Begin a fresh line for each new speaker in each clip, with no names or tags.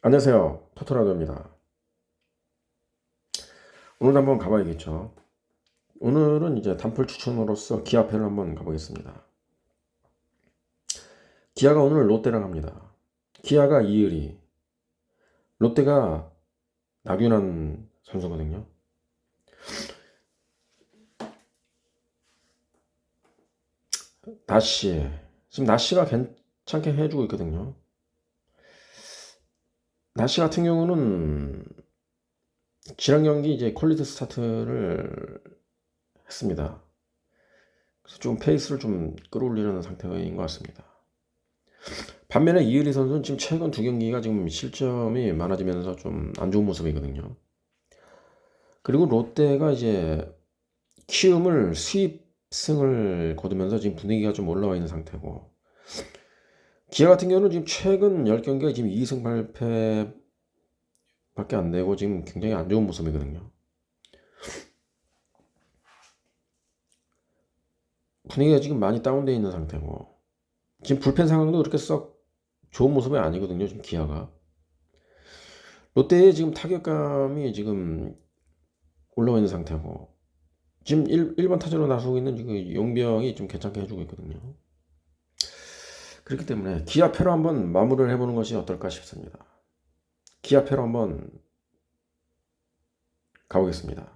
안녕하세요. 토토라도입니다. 오늘 한번 가봐야겠죠. 오늘은 이제 단풀 추천으로서 기아패를 한번 가보겠습니다. 기아가 오늘 롯데랑 합니다. 기아가 이의리, 롯데가 나균한 선수거든요. 나시, 지금 나시가 괜찮게 해주고 있거든요. 나시 같은 경우는 지난 경기 이제 퀄리티 스타트를 했습니다. 그래서 좀 페이스를 좀 끌어올리는 상태인 것 같습니다. 반면에 이의리 선수는 지금 최근 두 경기가 지금 실점이 많아지면서 좀 안 좋은 모습이거든요. 그리고 롯데가 이제 키움을 수입승을 거두면서 지금 분위기가 좀 올라와 있는 상태고 기아 같은 경우는 지금 최근 10경기가 지금 2승 8패 밖에 안 되고 지금 굉장히 안 좋은 모습이거든요. 분위기가 지금 많이 다운되어 있는 상태고 지금 불펜 상황도 그렇게 썩 좋은 모습이 아니거든요. 지금 기아가 롯데의 지금 타격감이 지금 올라와 있는 상태고 지금 1, 1번 타자로 나서고 있는 지금 용병이 좀 괜찮게 해주고 있거든요. 그렇기 때문에 기아패로 한번 마무리를 해보는 것이 어떨까 싶습니다. 기아패로 한번 가보겠습니다.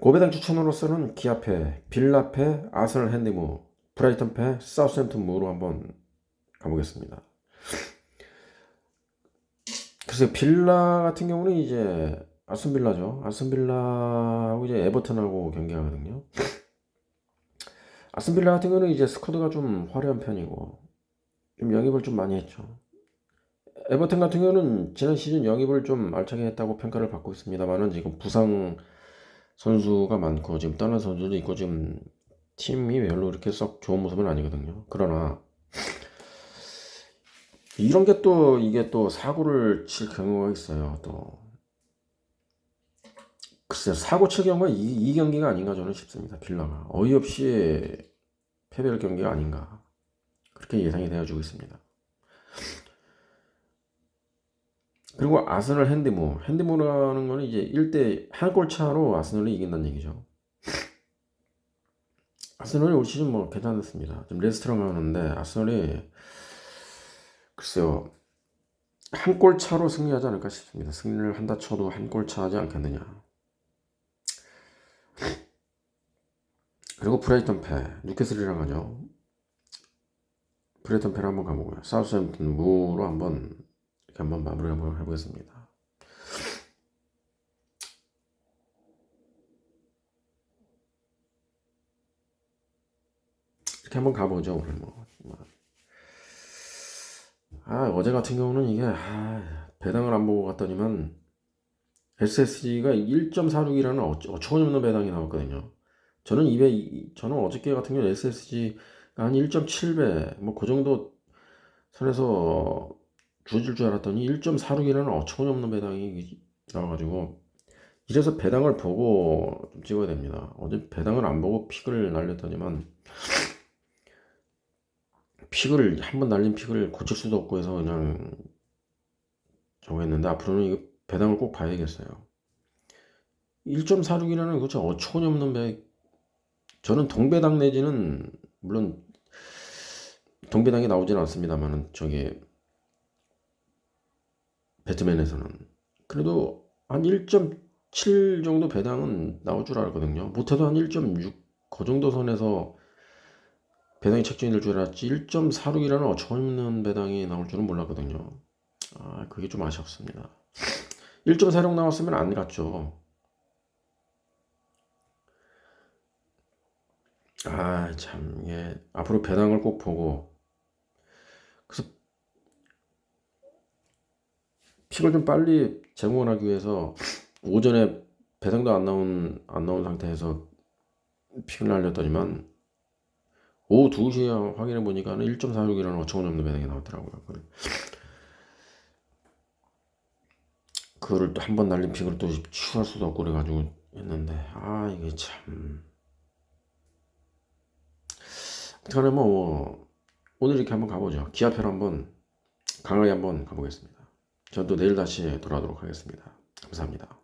고배당 추천으로서는 기아패, 빌라패, 아스널 핸디무, 브라이턴패, 사우스햄튼 무로 한번 가보겠습니다. 글쎄 빌라 같은 경우는 이제 아스빌라죠. 아스빌라하고 이제 에버튼하고 경기하거든요. 아스빌라 같은 경우는 이제 스쿼드가 좀 화려한 편이고 좀 영입을 좀 많이 했죠. 에버튼 같은 경우는 지난 시즌 영입을 좀 알차게 했다고 평가를 받고 있습니다만은 지금 부상 선수가 많고 지금 떠난 선수도 있고 지금 팀이 별로 이렇게 썩 좋은 모습은 아니거든요. 그러나 이런 게 또 이게 또 사고를 칠 경우가 있어요. 또 글쎄요 사고 칠 경우가 이, 이 경기가 아닌가 저는 싶습니다. 빌라가 어이없이 패배할 경기가 아닌가 그렇게 예상이 되어지고 있습니다. 그리고 아스널 핸디모 핸디모라는 거는 이제 1대 한 골 차로 아스널이 이긴다는 얘기죠. 아스널이 올 시즌 뭐 괜찮았습니다. 지금 레스트랑 하는데 아스널이 글쎄요 한 골 차로 승리하지 않을까 싶습니다. 승리를 한다 쳐도 한 골 차하지 않겠느냐. 그리고 브라이턴 패 뉴캐슬이랑 하죠. 브라이턴 패를 한번 가보고요. 사우스햄튼 무로 한번 이렇게 한번 마무리 한번 해보겠습니다. 이렇게 한번 가보죠 오늘 뭐. 아 어제 같은 경우는 이게 아, 배당을 안 보고 갔더니만 SSG가 1.46이라는 어처구니없는 배당이 나왔거든요. 저는 200 저는 어저께 같은 경우 SSG가 한 1.7배 뭐 그 정도 선에서 주어질 줄 알았더니 1.46이라는 어처구니없는 배당이 나와가지고 이래서 배당을 보고 좀 찍어야 됩니다. 어제 배당을 안 보고 픽을 날렸더니만 픽을 한 번 날린 픽을 고칠 수도 없고 해서 그냥 저거 했는데 앞으로는 이거 배당을 꼭 봐야겠어요. 1.46이라는 그쵸 어처구니없는 배 저는 동배당 내지는 물론 동배당이 나오지는 않습니다만은 저게 배트맨에서는 그래도 한 1.7 정도 배당은 나올 줄 알거든요. 못해도 한 1.6 그 정도 선에서 배당이 책정이 될줄 알았지 1.46이라는 어처구니없는 배당이 나올 줄은 몰랐거든요. 아 그게 좀 아쉽습니다. 1.46 나왔으면 안 갔죠. 아, 참, 예. 앞으로 배당을 꼭 보고, 그래서 픽을 좀 빨리 제공하기 위해서 오전에 배당도 안 나온, 안 나온 상태에서 픽을 날렸더니만 오후 2시에 확인해 보니까 1.46이라는 어처구니없는 배당이 나왔더라고요. 그거를 또 한 번 날린 픽을 또 취소할 수도 없고 그래가지고 했는데, 아, 이게 참. 어떡하나 뭐 오늘 이렇게 한번 가보죠. 기아표로 한번 강하게 한번 가보겠습니다. 저도 내일 다시 돌아오도록 하겠습니다. 감사합니다.